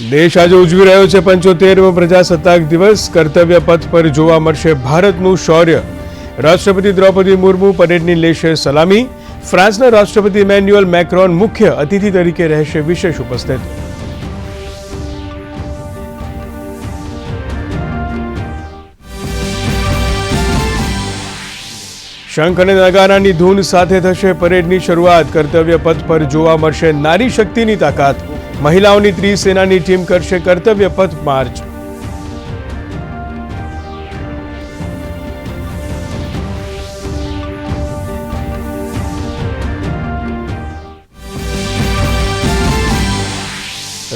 દેશ આજે ઉજવી રહ્યો છે પંચોતેરમો પ્રજાસત્તાક દિવસ. કર્તવ્ય પથ પર જોવા મળશે ભારતનું શૌર્ય. રાષ્ટ્રપતિ દ્રૌપદી મુર્મુ પરેડની લેશે સલામી. ફ્રાન્સના રાષ્ટ્રપતિ ઇમેન્યુઅલ મેક્રોન મુખ્ય અતિથિ તરીકે રહેશે વિશેષ ઉપસ્થિત. શંખ અને નગારાની ધૂન સાથે થશે પરેડની શરૂઆત. કર્તવ્ય પથ પર જોવા મળશે નારી શક્તિની તાકાત. મહિલાઓની ત્રિસેનાની ટીમ કરશે કર્તવ્ય પથ માર્ચ.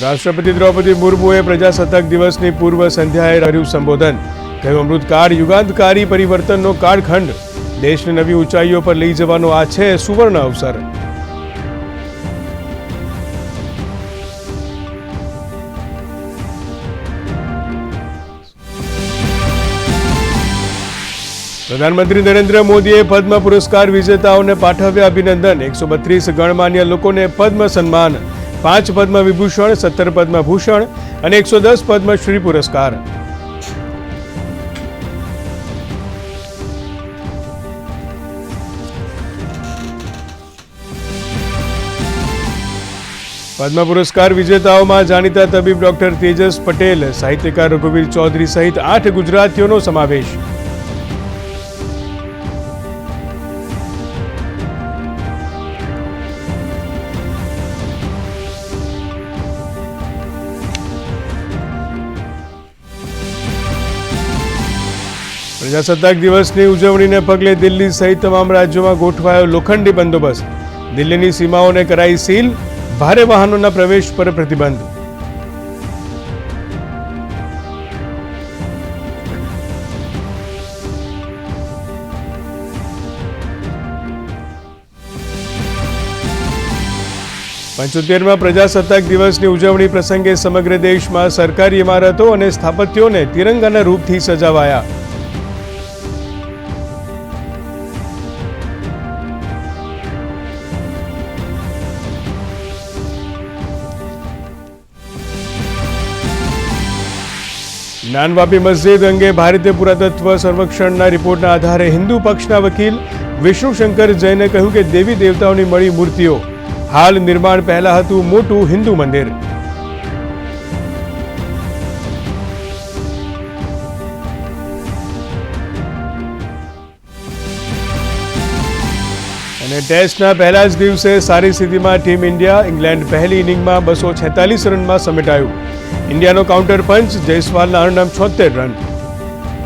રાષ્ટ્રપતિ દ્રૌપદી મુર્મુએ પ્રજાસત્તાક દિવસની પૂર્વ સંધ્યાએ કર્યું સંબોધન. કહ્યું, અમૃતકાળ યુગાંતકારી પરિવર્તનનો કાળખંડ. દેશને નવી ઊંચાઈઓ પર લઈ જવાનો આ છે સુવર્ણ અવસર. પ્રધાનમંત્રી નરેન્દ્ર મોદીએ પદ્મ પુરસ્કાર વિજેતાઓને પાઠવ્યા અભિનંદન. એકસો બત્રીસ ગણમાન્ય લોકોને પદ્મ સન્માન. પાંચ પદ્મ વિભૂષણ, સત્તર પદ્મ ભૂષણ અને એકસો દસ પદ્મશ્રી પુરસ્કાર. પદ્મ પુરસ્કાર વિજેતાઓમાં જાણીતા તબીબ ડોક્ટર તેજસ પટેલ, સાહિત્યકાર રઘુવીર ચૌધરી સહિત આઠ ગુજરાતીઓનો સમાવેશ. પ્રજાસત્તાક દિવસની ઉજવણીને પગલે દિલ્હી સહિત તમામ રાજ્યોમાં ગોઠવાયો લોખંડી બંદોબસ્ત. દિલ્હીની સીમાઓને કરાઈ સીલ, ભારે વાહનોના પ્રવેશ પર પ્રતિબંધ. પંચોતેરમાં પ્રજાસત્તાક દિવસની ઉજવણી પ્રસંગે સમગ્ર દેશમાં સરકારી ઇમારતો અને સ્થાપત્યોને તિરંગાના રૂપથી સજાવાયા. જ્ઞાનવાપી મસ્જિદ અંગે ભારતીય પુરાતત્વ સર્વેક્ષણના રિપોર્ટના આધારે હિન્દુ પક્ષના વકીલ વિષ્ણુશંકર જૈને કહ્યું કે દેવી દેવતાઓની મળી મૂર્તિઓ. હાલ નિર્માણ પહેલા હતું મોટું હિન્દુ મંદિર. અને ટેસ્ટના પહેલા જ દિવસે સારી સ્થિતિમાં ટીમ ઇન્ડિયા ઇંગ્લેન્ડ પહેલી ઇનિંગમાં બસો છેતાલીસ રનમાં સમેટાયું. ઇન્ડિયાનો કાઉન્ટર પંચ જયસ્વાલના અણનમ છોતેર રન.